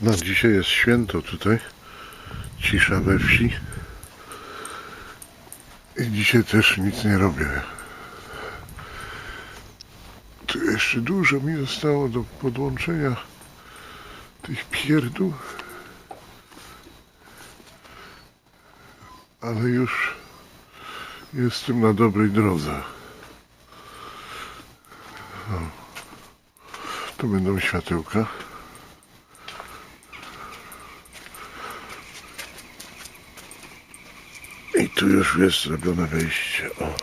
No dzisiaj jest święto tutaj. Cisza we wsi. I dzisiaj też nic nie robię. Tu jeszcze dużo mi zostało do podłączenia tych pierdół. Ale już jestem na dobrej drodze. O. Tu będą światełka. Tu już jest zrobione wejście. O.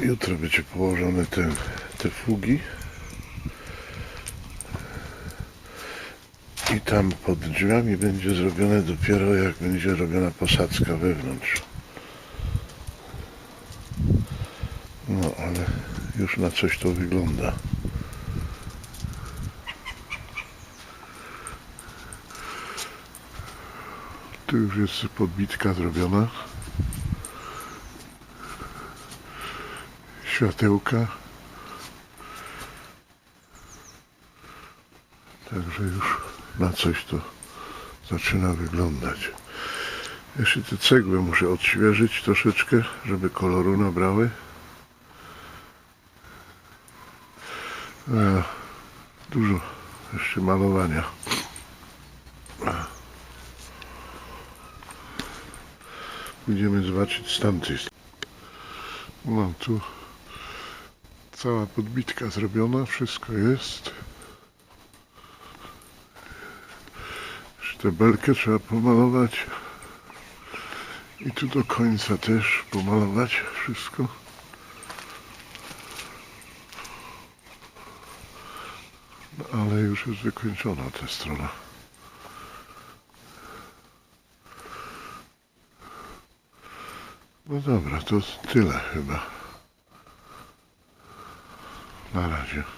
Jutro będzie położone te, te fugi. I tam pod drzwiami będzie zrobione dopiero jak będzie robiona posadzka wewnątrz. No ale już na coś to wygląda. Tu już jest podbitka zrobiona. Światełka. Także już na coś to zaczyna wyglądać. Jeszcze te cegły muszę odświeżyć troszeczkę, żeby koloru nabrały. E, dużo jeszcze malowania. Będziemy zobaczyć z tamtej. Mam tu cała podbitka zrobiona, wszystko jest. Jeszcze belkę trzeba pomalować. I tu do końca też pomalować wszystko. No, ale już jest wykończona ta strona. No dobra, to tyle chyba. Na razie.